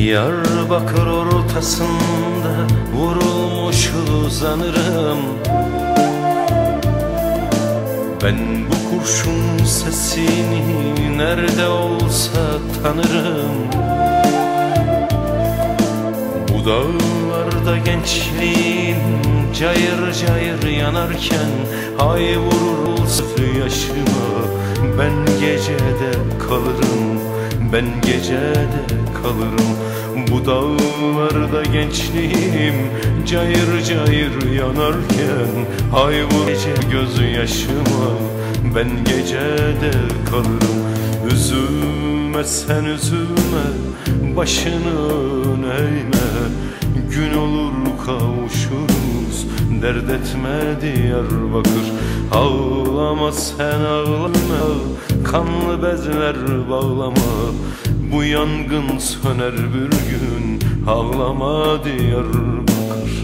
Diyarbakır ortasında vurulmuş uzanırım. Ben bu kurşun sesini nerede olsa tanırım. Bu dağlarda gençliğim cayır cayır yanarken Ay vurur yaşıma. Ben gecede kalırım ben gecede kalırım. Bu dağlarda gençliğim Cayır cayır yanarken Ay vur gece gözü yaşıma Ben gecede kalırım. Üzülme sen üzülme Başını eğme Gün olur kavuşuruz Dert etme Diyarbakır. Ağlama sen ağlama. Kanlı bezler bağlama. Bu yangın söner bir gün. Ağlama Diyarbakır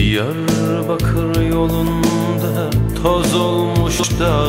Diyarbakır yolunda toz olmuş da